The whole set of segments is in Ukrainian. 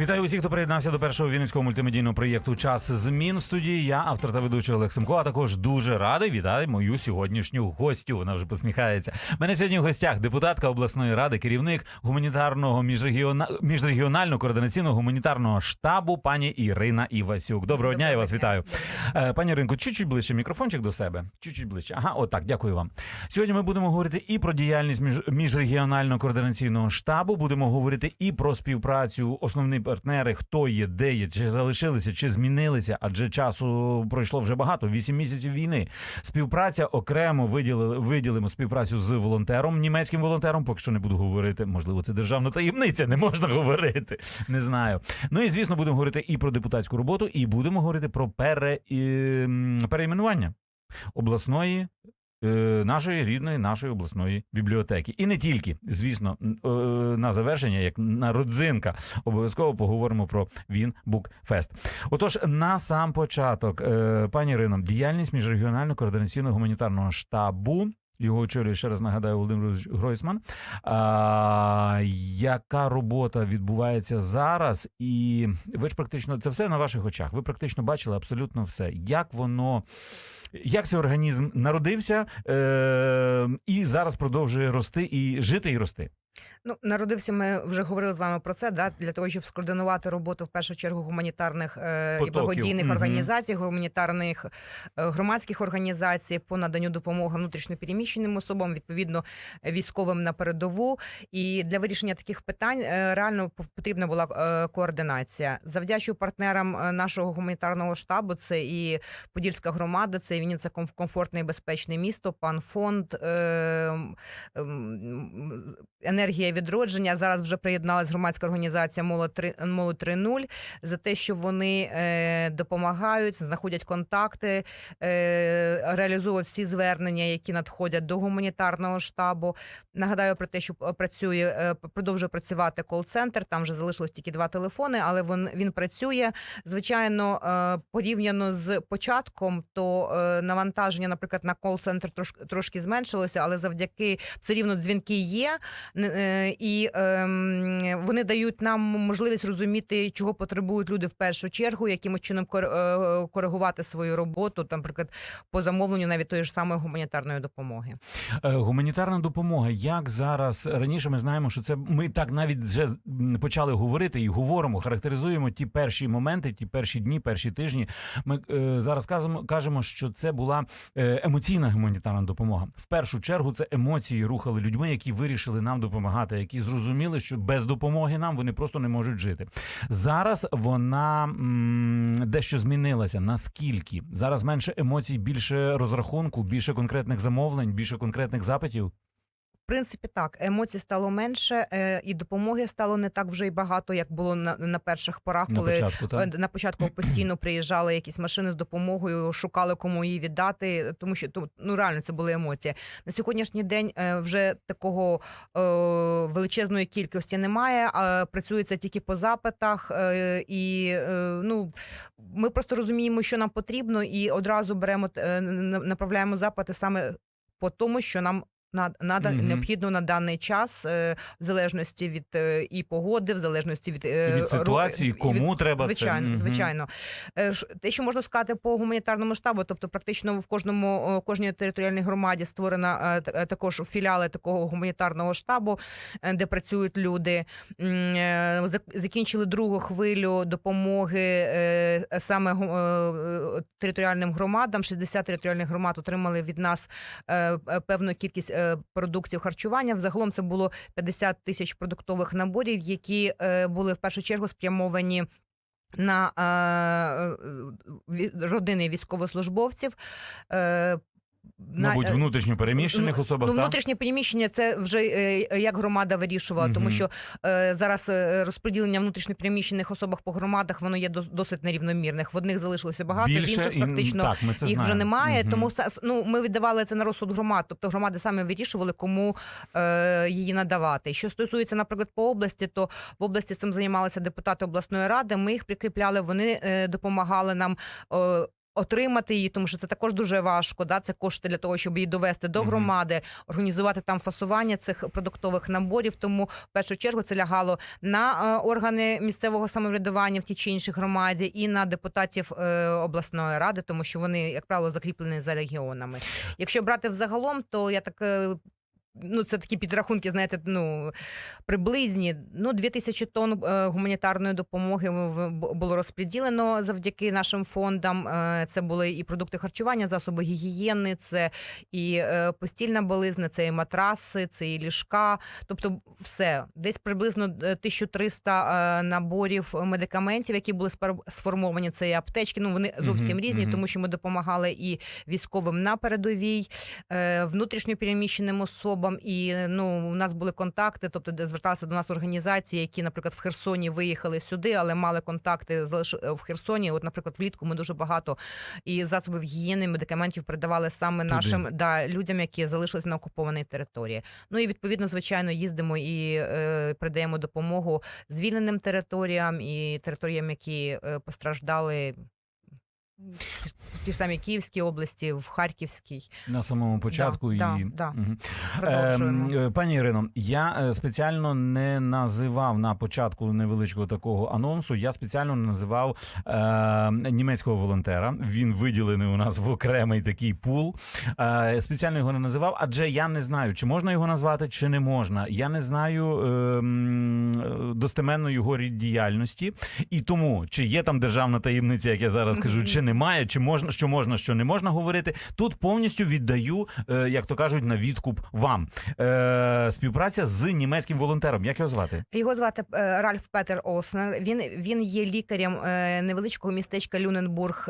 Вітаю усіх, хто приєднався до першого вінницького мультимедійного проєкту Час змін в студії. Я автор та ведучий Олег Семко, а також дуже радий вітаю мою сьогоднішню гостю. Вона вже посміхається. Мене сьогодні в гостях депутатка обласної ради, керівник гуманітарного міжрегіона... міжрегіонального координаційного гуманітарного штабу, пані Ірина Івасюк. Доброго дня, я вас вітаю. Е, Пані Іринко, чуть-чуть ближче мікрофончик до себе. Чуть-чуть ближче. Ага, отак, дякую вам. Сьогодні ми будемо говорити і про діяльність між... міжрегіонального координаційного штабу. Будемо говорити і про співпрацю основні партнери, хто є, де є, чи залишилися, чи змінилися, адже часу пройшло вже багато. Вісім місяців війни. Співпраця окремо виділили виділимо співпрацю з волонтером, німецьким волонтером. Поки що не буду говорити. Можливо, це державна таємниця, не можна говорити. Не знаю. Ну і звісно, будемо говорити і про депутатську роботу, і будемо говорити про пере... м, обласної. Е, Нашої рідної нашої обласної бібліотеки, і не тільки, звісно, е, на завершення, як на родзинка, обов'язково поговоримо про Він Букфест. Отож, на сам початок, е, пані Ірино, діяльність міжрегіонального координаційного гуманітарного штабу. Його очолює ще раз нагадаю Володимир Гройсман. А, яка робота відбувається зараз? І ви ж практично це все на ваших очах. Ви практично бачили абсолютно все. Як воно, як цей організм народився е, і зараз продовжує рости і жити і рости. Ну, народився, ми вже говорили з вами про це, да, для того, щоб скоординувати роботу в першу чергу гуманітарних е, і благодійних Мгм. організацій, гуманітарних е, громадських організацій по наданню допомоги внутрішньопереміщеним особам, відповідно е, військовим на передову. І для вирішення таких питань е, реально потрібна була е, координація. Завдячую партнерам е, нашого гуманітарного штабу. Це і Подільська громада, це і Вінниця комфортне і безпечне місто, пан фонд. Е, м, енергія відродження. Зараз вже приєдналась громадська організація Молодь 3.0 за те, що вони е, допомагають, знаходять контакти, е, реалізовують всі звернення, які надходять до гуманітарного штабу. Нагадаю про те, що працює, е, продовжує працювати кол-центр. Там вже залишилось тільки два телефони, але він, він працює. Звичайно, порівняно з початком, то навантаження, наприклад, на кол-центр трошки трошки зменшилося, але завдяки все рівно дзвінки є. Е, І ем, вони дають нам можливість розуміти, чого потребують люди в першу чергу, яким чином е, коригувати свою роботу, там, наприклад, по замовленню навіть тої ж самої гуманітарної допомоги. Е, Гуманітарна допомога. Як зараз раніше ми знаємо, що це ми так навіть вже почали говорити і говоримо, характеризуємо ті перші моменти, ті перші дні, перші тижні. Ми е, зараз кажемо, кажемо, що це була емоційна гуманітарна допомога. В першу чергу це емоції рухали людьми, які вирішили нам допомагати, які зрозуміли, що без допомоги нам вони просто не можуть жити. Зараз вона м, дещо змінилася. Наскільки зараз менше емоцій, більше розрахунку, більше конкретних замовлень, більше конкретних запитів. В принципі, так емоцій стало менше, е, і допомоги стало не так вже й багато, як було на, на перших порах, На коли початку, так? Е, На початку постійно приїжджали якісь машини з допомогою, шукали кому її віддати, тому що ну реально це були емоції. На сьогоднішній день е, вже такого величезної кількості немає. А працюється тільки по запитах, і ну ми просто розуміємо, що нам потрібно, і одразу беремо на- направляємо запити саме по тому, що нам. Над- Надо Мгм. необхідно на даний час, е, в залежності від е, і погоди, в залежності від, е, Від ситуації, від- кому треба це. Звичайно, Мгм. звичайно. Те, що можна сказати по гуманітарному штабу, тобто практично в кожному кожній територіальній громаді створена також філіали такого гуманітарного штабу, де працюють люди. Зак- Закінчили другу хвилю допомоги саме територіальним громадам. 60 територіальних громад отримали від нас певну кількість продуктів харчування. Взагалом це було 50 тисяч продуктових наборів, які е, були в першу чергу спрямовані. На е, е, родини військовослужбовців е, Мабуть, е, внутрішньо переміщених Ну, особах, Ну, внутрішнє переміщення це вже е, як громада вирішувала, тому що е, зараз е, розподілення внутрішньо переміщених особах по громадах воно є дос- досить нерівномірних. В одних залишилося багато, в Більше інших і- практично так, ми це їх вже немає. Мгм. Тому ну ми віддавали це на розсуд громад. Тобто громади самі вирішували, кому е, її надавати. Що стосується, наприклад, по області, то в області цим займалися депутати обласної ради. Ми їх прикріпляли, вони е, допомагали нам. Е, Отримати її, тому що це також дуже важко. Да? Це кошти для того, щоб її довести до громади, організувати там фасування цих продуктових наборів. Тому в першу чергу це лягало на е, органи місцевого самоврядування в тій чи іншій громаді і на депутатів е, обласної ради, тому що вони, як правило, закріплені за регіонами. Якщо брати взагалом, то я так. Ну, це такі підрахунки, знаєте, ну приблизні. Ну, 2000 тонн е, гуманітарної допомоги було розподілено завдяки нашим фондам. Е, Це були і продукти харчування, засоби гігієни, це і е, постільна білизна, це і матраси, це і ліжка. Тобто, все десь приблизно е, 1300 е, наборів медикаментів, які були сформовані. Це і аптечки. Ну вони зовсім різні, тому що ми допомагали і військовим на передовій, внутрішньо переміщеним особам. І ну у нас були контакти, тобто де зверталися до нас організації, які, наприклад, в Херсоні виїхали сюди, але мали контакти залиш... в Херсоні. От, наприклад, влітку ми дуже багато і засобів гігієни, медикаментів передавали саме Туди. нашим да, людям, які залишились на окупованій території. Ну і відповідно, звичайно, їздимо і е, передаємо допомогу звільненим територіям і територіям, які е, постраждали. Ті ж- самі Київській області, в Харківській. На самому початку і да, да. Мгм. Продовжуємо. Ем, е, Пані Ірино, я е, спеціально не називав на початку невеличкого такого анонсу. Я спеціально називав е, німецького волонтера. Він виділений у нас в окремий такий пул. Е, спеціально його не називав, адже я не знаю, чи можна його назвати, чи не можна. Я не знаю е, е, достеменно його рід діяльності, і тому чи є там державна таємниця, як я зараз кажу, чи немає, чи можна, що можна, що не можна говорити. Тут повністю віддаю, е, як то кажуть, на відкуп вам. Е, співпраця з німецьким волонтером. Як його звати? Його звати е, Ральф Петер Оснер. Він він є лікарем невеличкого містечка Люненбург,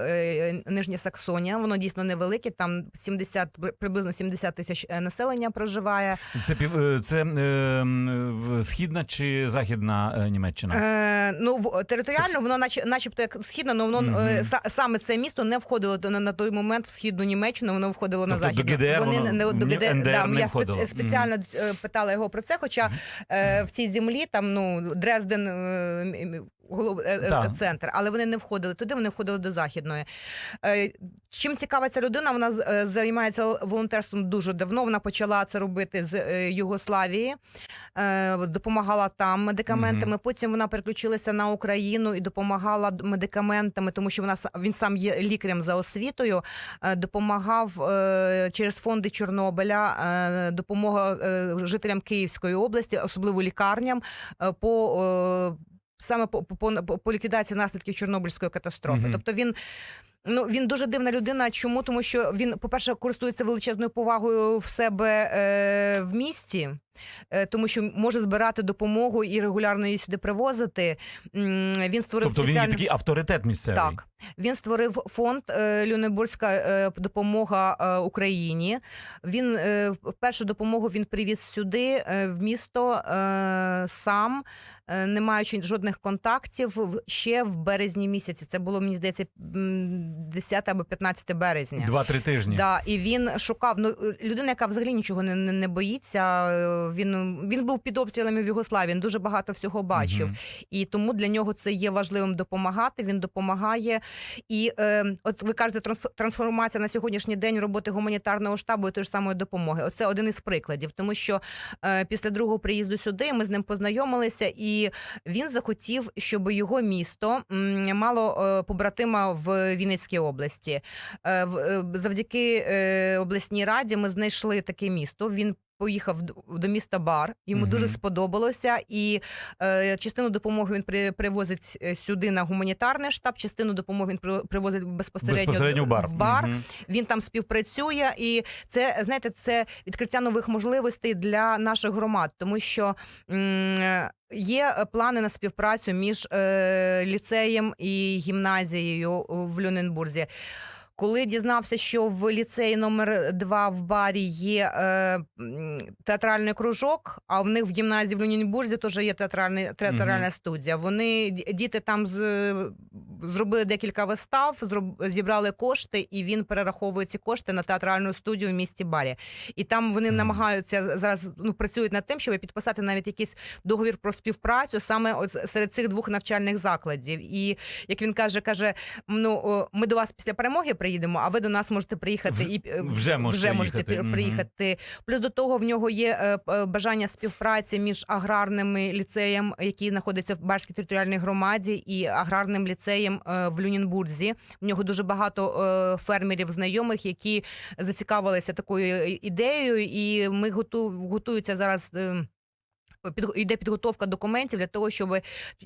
Нижня Саксонія. Воно дійсно невелике. Там 70, приблизно 70 тисяч населення проживає. Це пів- це е, східна чи західна е, Німеччина? Е, ну в- територіально воно, наче, начебто, як східне, але воно Мгм. е, саме це місто не входило до- на, на той момент в східну Німеччину. Воно входило на Тобто до. ГДР Вони воно не до ГДР, НДР да, не я входило. спе- спеціально е, питала його про це. Хоча е, в цій землі там ну Дрезден. е, голов- е, е, центр, але вони не входили туди, вони входили до західної. Е, Чим цікава ця людина? Вона займається волонтерством дуже давно. Вона почала це робити з Югославії, допомагала там медикаментами. Потім вона переключилася на Україну і допомагала медикаментами, тому що вона він сам є лікарем за освітою. Допомагав через фонди Чорнобиля, допомога жителям Київської області, особливо лікарням по. Саме по, по, по, по ліквідації наслідків Чорнобильської катастрофи. Угу. Тобто він Ну, він дуже дивна людина. Чому? Тому що він, по-перше, користується величезною повагою в себе е, в місті, е, тому що може збирати допомогу і регулярно її сюди привозити. М, Він створив Тобто він є спеціальний... такий авторитет місцевий. Так, він створив фонд е, Люнебурзька е, допомога е, Україні. Він е, першу допомогу він привіз сюди е, в місто е, сам, е, не маючи жодних контактів в- ще в березні місяці. Це було мені здається м, 10 або 15 березня. Два-три тижні. Да, і він шукав ну людина, яка взагалі нічого не, не, не боїться. Він він був під обстрілами в Югославії. Він дуже багато всього бачив. Мгм. І тому для нього це є важливим допомагати. Він допомагає. І е, от ви кажете, транс- трансформація на сьогоднішній день роботи гуманітарного штабу і тої ж самої допомоги. Оце один із прикладів, тому що е, після другого приїзду сюди ми з ним познайомилися, і він захотів, щоб його місто м, мало е, побратима в Вінницькій області. Е, е, завдяки е, обласній раді ми знайшли таке місто. Він Поїхав до міста Бар, йому Мгм. дуже сподобалося, і е, частину допомоги він при, привозить сюди на гуманітарний штаб, частину допомоги він при- привозить безпосередньо, Безпосередньо в бар. в бар. Мгм. Він там співпрацює, і це знаєте, це відкриття нових можливостей для наших громад, тому що м, є е, плани на співпрацю між е, ліцеєм і гімназією в Люненбурзі. Коли дізнався, що в ліцеї номер 2 в барі є е, театральний кружок, а в них в гімназії в Люнінбурзі теж є театральний, театральна студія. Вони діти там з, зробили декілька вистав, зроб, зібрали кошти, і він перераховує ці кошти на театральну студію в місті Барі. І там вони Мгм. намагаються зараз ну працюють над тим, щоб підписати навіть якийсь договір про співпрацю саме от серед цих двох навчальних закладів. І як він каже, каже: ну ми до вас після перемоги приїдемо, а ви до нас можете приїхати і е, вже можете можете їхати. при- Мгм. приїхати. Плюс до того в нього є е, бажання співпраці між аграрними ліцеєм, який знаходиться в Барській територіальній громаді, і аграрним ліцеєм е, в Люнінбурзі. У нього дуже багато е, фермерів знайомих, які зацікавилися такою ідеєю, і ми готу, готуються зараз. Під йде підготовка документів для того, щоб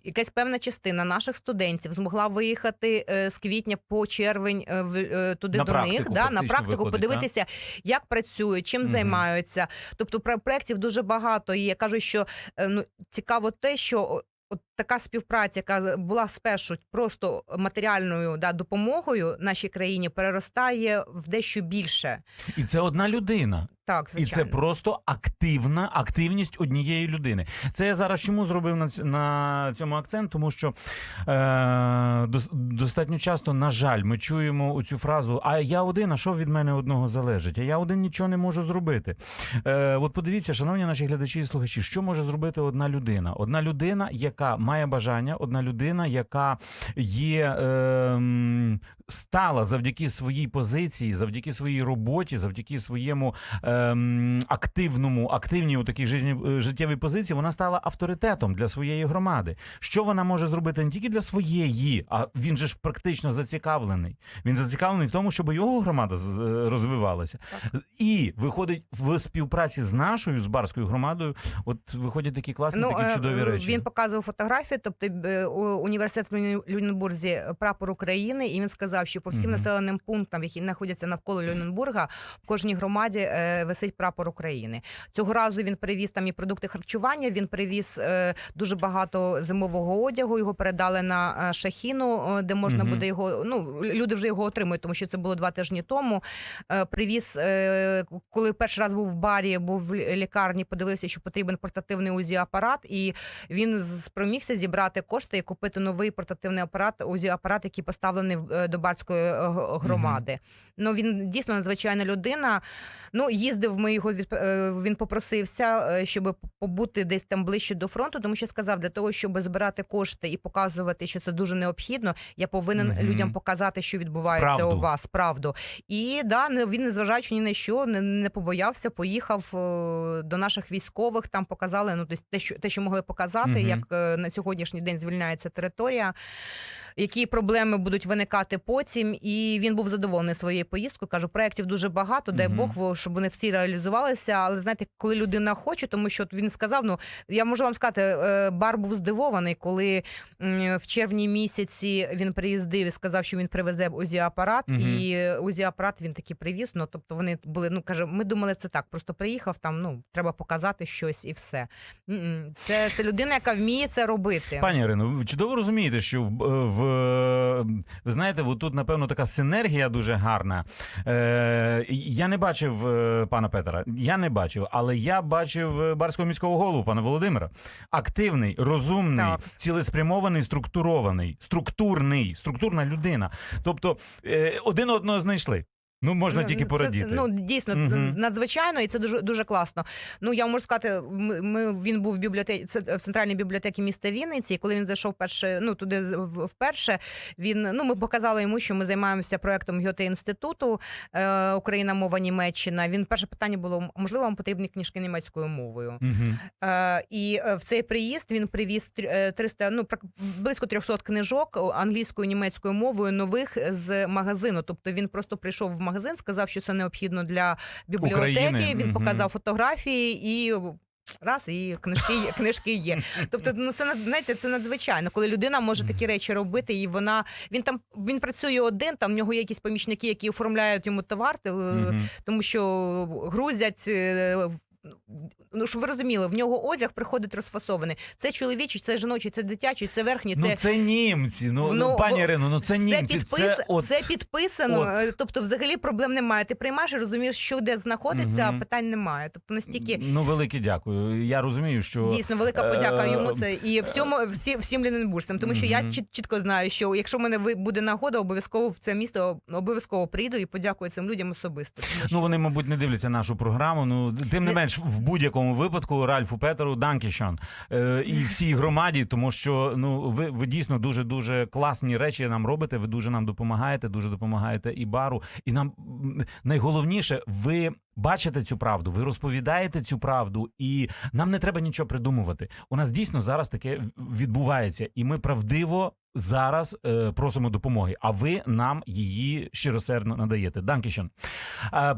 якась певна частина наших студентів змогла виїхати е, з квітня по червень е, в е, туди На до практику них, да, на практику виходить, подивитися, як працюють, чим угу. займаються. Тобто про- проєктів дуже багато. І я кажу, що ну цікаво те, що от така співпраця, яка була спершу просто матеріальною да, допомогою нашій країні, переростає в дещо більше. І це одна людина. Так, І це просто активна активність однієї людини. Це я зараз чому зробив на, на цьому акцент, тому що е, достатньо часто, на жаль, ми чуємо оцю фразу: А я один, а що від мене одного залежить? А я один нічого не можу зробити. Е, от подивіться, шановні наші глядачі і слухачі, що може зробити одна людина? Одна людина, яка має бажання, одна людина, яка є. Е, Стала завдяки своїй позиції, завдяки своїй роботі, завдяки своєму ем, активному, активній у такій е, життєвій позиції, вона стала авторитетом для своєї громади. Що вона може зробити не тільки для своєї, а він же ж практично зацікавлений. Він зацікавлений в тому, щоб його громада е, розвивалася. І виходить в співпраці з нашою з барською громадою. От виходять такі класні, такі е, чудові е, речі. Він показував фотографії, тобто е, університет в Люненбурзі е, прапор України, і він сказав, що по всім населеним пунктам, які знаходяться навколо Люненбурга, в кожній громаді е, висить прапор України. Цього разу він привіз там і продукти харчування. Він привіз дуже багато зимового одягу. Його передали на шахіну, де можна буде його. Ну люди вже його отримують, тому що це було два тижні тому. Привіз, коли перший раз був в барі, був в лікарні, подивився, що потрібен портативний УЗІ-апарат, і він спромігся зібрати кошти і купити новий портативний апарат, УЗІ-апарат, який поставлений е, до барської е, громади. Ну він дійсно надзвичайна людина. Ну їздив. Ми його від е, він попросився, щоб побути десь там ближче до фронту, тому що сказав, для того, щоб збирати кошти і показувати, що це дуже необхідно. Я повинен Мгм. людям показати, що відбувається Правду. у вас, правду. І да, він незважаючи ні на що, не, не побоявся, поїхав до наших військових. Там показали ну те, що те, що могли показати, Мгм. як е, на сьогоднішній день звільняється територія, які проблеми будуть виникати потім. І він був задоволений своєю поїздкою. Кажу, проєктів дуже багато. Дай. Бог, щоб вони всі реалізувалися. Але знаєте, коли людина хоче, тому що він сказав: ну я можу вам сказати, е, бар був здивований, коли в червні місяці він приїздив і сказав, що він привезе УЗІ-апарат, Мгм. і УЗІ-апарат він таки привіз. Ну тобто вони були. Ну каже, ми думали, це так. Просто приїхав там. Ну треба показати щось і все. Це, це людина, яка вміє це робити. Пані Ірино, ви чудово розумієте, що в, в ви знаєте, от тут напевно така синергія дуже гарна. Е, я не бачив е, пана Петра, я не бачив, але я бачив е, барського міського голову, пана Володимира. Активний, розумний, Так. цілеспрямований, структурований, структурний, структурна людина. Тобто е, один одного знайшли. Ну можна тільки Це, порадіти. ну дійсно це Мгм. надзвичайно, і це дуже дуже класно. Ну я можу сказати, ми, ми він був в бібліотеці це- в центральній бібліотеці міста Вінниці. І коли він зайшов перше, ну туди вперше. Він ну ми показали йому, що ми займаємося проектом Гьоте інституту е, Україна, мова Німеччина. Він перше питання було: можливо, вам потрібні книжки німецькою мовою. Мгм. Е, і е, в цей приїзд він привіз трі- е, 300, ну близько 300 книжок англійською німецькою мовою нових з магазину. Тобто він просто прийшов в магазин, сказав, що це необхідно для бібліотеки. України, Він показав фотографії і. Раз і книжки є, книжки є. Тобто, ну це знаєте, це надзвичайно, коли людина може такі речі робити, і вона він там він працює один. Там в нього є якісь помічники, які оформляють йому товар, е, тому що грузять. Е, ну щоб ви розуміли, в нього одяг приходить розфасований. Це чоловічий, це жіночий, це дитячий, це верхній, Ну це. це німці. Ну, Ну, ну пані Ірино, ну це німці. підпис... Це от все підписано, от. е, тобто взагалі проблем немає. Ти приймаєш і розумієш, що де знаходиться, а питань немає. Тобто настільки Ну велике дякую. Я розумію, що Дійсно, велика подяка е, йому це і всьому всі, всім ліненбуржцям, тому що я чітко знаю, що якщо в мене буде нагода, обов'язково в це місто обов'язково прийду і подякую цим людям особисто. Тому що... Ну вони, мабуть, не дивляться нашу програму. Ну тим Не- менш, в будь-якому випадку Ральфу Петеру Данкішон е, і всій громаді, тому що ну ви, ви дійсно дуже дуже класні речі нам робите. Ви дуже нам допомагаєте, дуже допомагаєте і бару. І нам найголовніше, ви бачите цю правду, ви розповідаєте цю правду, і нам не треба нічого придумувати. У нас дійсно зараз таке відбувається, і ми правдиво. Зараз е, просимо допомоги, а ви нам її щиросердно надаєте. Данкішон.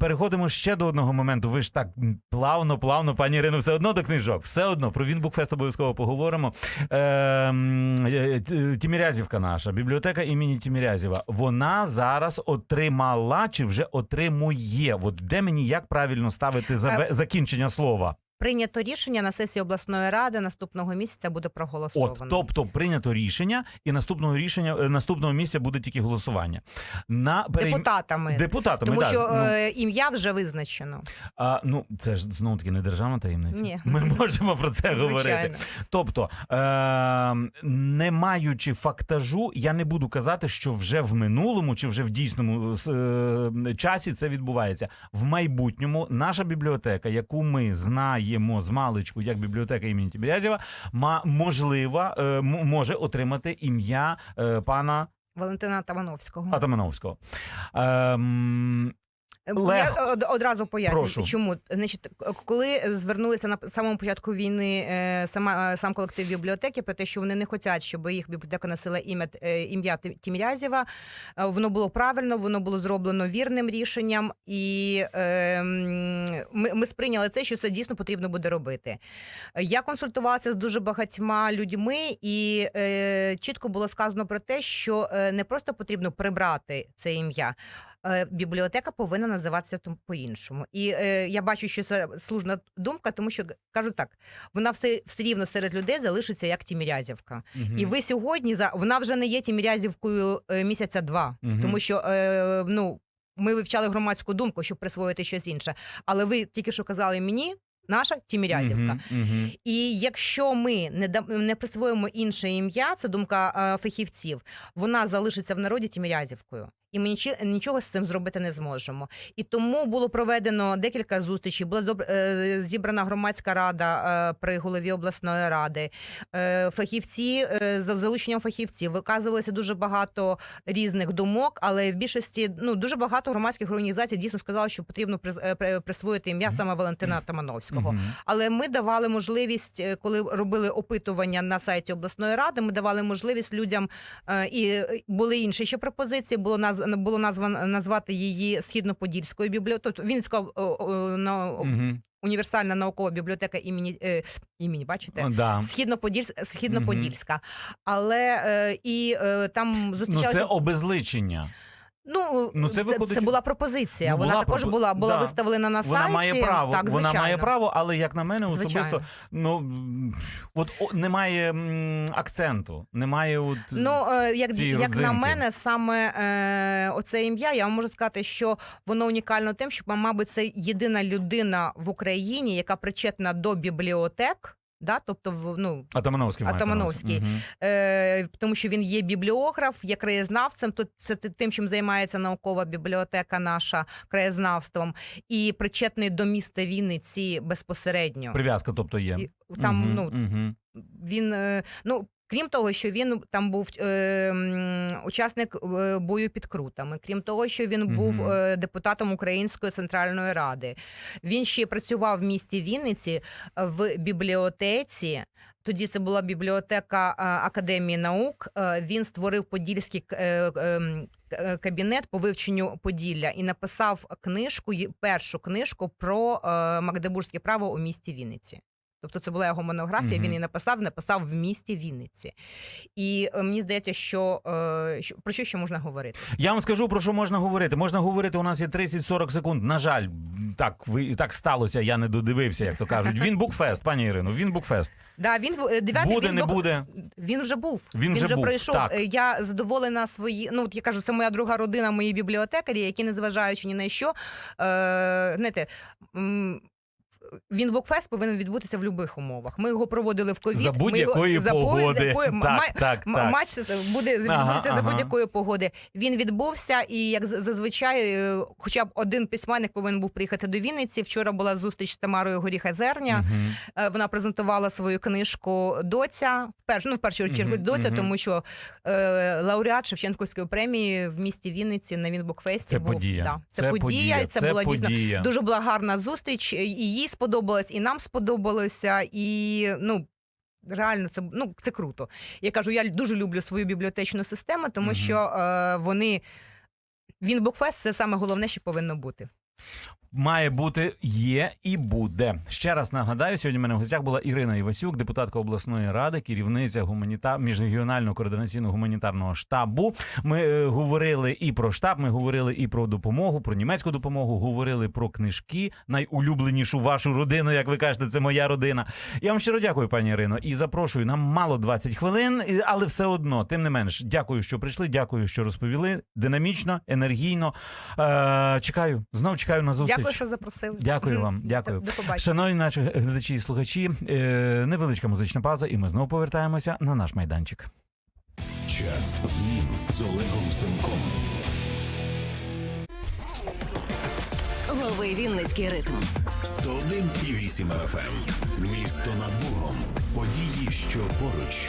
Переходимо ще до одного моменту. Ви ж так плавно, плавно, пані Ірино, все одно до книжок. Все одно про Вінбукфест обов'язково поговоримо. Е, м, е, Т- Тімірязівка наша, бібліотека імені Тімірязєва. Вона зараз отримала чи вже отримує. От де мені як правильно ставити закінчення слова? Прийнято рішення на сесії обласної ради наступного місяця буде проголосовано. От, тобто прийнято рішення, і наступного рішення е, наступного місяця буде тільки голосування. На перейм- депутатами. Депутатами, Тому да, що ну, е, ім'я вже визначено. А, ну, це ж знову таки не державна таємниця. Ні. Ми можемо про це говорити. Тобто, е- не маючи фактажу, я не буду казати, що вже в минулому чи вже в дійсному е- часі це відбувається. В майбутньому наша бібліотека, яку ми знаємо з маличку як бібліотека імені Тіберязєва, можлива е- може отримати ім'я е- пана Валентина Атамановського Атамановського. Ем, Лег. Я од- одразу поясню, Прошу. чому. Значить, коли звернулися на самому початку війни е, сама, е, сам колектив бібліотеки про те, що вони не хочуть, щоб їх бібліотека носила ім'я е, ім'я Тим- Тімірязєва, е, воно було правильно, воно було зроблено вірним рішенням, і е, м, ми, ми сприйняли це, що це дійсно потрібно буде робити. Я консультувалася з дуже багатьма людьми, і е, чітко було сказано про те, що е, не просто потрібно прибрати це ім'я. Е, Бібліотека повинна називатися по-іншому. І е, я бачу, що це слушна думка, тому що кажу так: вона все, все рівно серед людей залишиться як Тімірязівка. мгм. І ви сьогодні за вона вже не є Тімірязівкою е, місяця два, Мгм. тому що е, ну. Ми вивчали громадську думку, щоб присвоїти щось інше. Але ви тільки що казали мені, наша Тімірязівка. Мгм, мгм. І якщо ми не да- не присвоїмо інше ім'я, це думка е, фахівців, вона залишиться в народі Тімірязівкою. І ми нічого з цим зробити не зможемо. І тому було проведено декілька зустрічей. Була е, зібрана громадська рада е, при голові обласної ради. Е, Фахівці за залученням фахівців виказувалося дуже багато різних думок, але в більшості ну дуже багато громадських організацій дійсно сказали, що потрібно присвоїти ім'я саме Валентина Тамановського. Але ми давали можливість, коли робили опитування на сайті обласної ради, ми давали можливість людям і були інші ще пропозиції. Було наз було названо назвати її східно-подільською бібліотекою. Тобто о, на універсальна наукова бібліотека імені е, імені, бачите? Да. Східно-подільська, східно-подільська, але е, і е, там Ну, це обезличення. Ну, Ну, це виходить- це була пропозиція. Ну, вона була також пропо- була, була да. виставлена на Вона має право, Так, вона має право, але як на мене, особисто ну от о, немає м, акценту, немає от Ну, е, як, цієї як на мене, саме е, оце ім'я, я вам можу сказати, що воно унікально тим, що, мабуть, це єдина людина в Україні, яка причетна до бібліотек. Да, тобто, в- ну Атамановський. Атамановський. Угу. Е, тому що він є бібліограф, є краєзнавцем. То це тим, чим займається наукова бібліотека наша краєзнавством, і причетний до міста Вінниці безпосередньо. Прив'язка, тобто є. І Там Угу, ну угу. він е, ну. Крім того, що він там був е, учасник е, бою під крутами, крім того, що він був е, депутатом Української центральної ради, він ще працював в місті Вінниці в бібліотеці. Тоді це була бібліотека е, Академії наук. Е, Він створив подільський к- е, е, м, к- кабінет по вивченню Поділля і написав книжку, першу книжку про Магдебурзьке право у місті Вінниці. Тобто це була його монографія. Мгм. Він її написав, написав в місті Вінниці. І е, мені здається, що, е, що про що ще можна говорити? Я вам скажу про що можна говорити. Можна говорити. У нас є 30-40 секунд. На жаль, так ви так сталося. Я не додивився, як то кажуть. Він букфест, пані Ірино. Він букфест. Да, він е, дев'ятий Буде, він не був- буде. Він вже був. Він вже був, пройшов. так. Е, Я задоволена свої. Ну от я кажу, це моя друга родина, мої бібліотекарі, які незважаючи ні на що, е, знаєте. Він букфест повинен відбутися в будь-яких умовах. Ми його проводили в ковід. За будь-якої його, за будь-якої... Так, ма- так, так. Матч буде відбутися Ага, за будь-якої погоди. Він відбувся, і як зазвичай, е, хоча б один письменник повинен був приїхати до Вінниці. Вчора була зустріч з Тамарою Горіха Зерня. Мгм. Е, Вона презентувала свою книжку Доця. В першу, ну, в першу чергу Мгм, доця, мгм. тому що е, лауреат Шевченківської премії в місті Вінниці на Вінбукфесті Це був. подія. Да, це, подія, це, була дійсно дуже була гарна зустріч. І їй сподобалось, і нам сподобалося. І ну. Реально, це ну це круто. Я кажу, я дуже люблю свою бібліотечну систему, тому Мгм. що е, вони він букфест це саме головне, що повинно бути. Має бути, є і буде. Ще раз нагадаю, сьогодні в мене в гостях була Ірина Івасюк, депутатка обласної ради, керівниця гуманіта... міжрегіонального координаційного гуманітарного штабу. Ми е, говорили і про штаб, ми говорили і про допомогу, про німецьку допомогу, говорили про книжки, найулюбленішу вашу родину, як ви кажете, це моя родина. Я вам щиро дякую, пані Ірино, і запрошую. Нам мало 20 хвилин, але все одно, тим не менш, дякую, що прийшли. Дякую, що розповіли. Динамічно, енергійно. Е, чекаю, знов чекаю на зустріч. Дякую, що запросили. Дякую вам, дякую. До побачення. Шановні наші глядачі і слухачі, е, невеличка музична пауза, і ми знову повертаємося на наш майданчик. Час змін з Олегом Семком. Лови Вінницький ритм. 101,8 FM. Місто над Богом. Події, що поруч.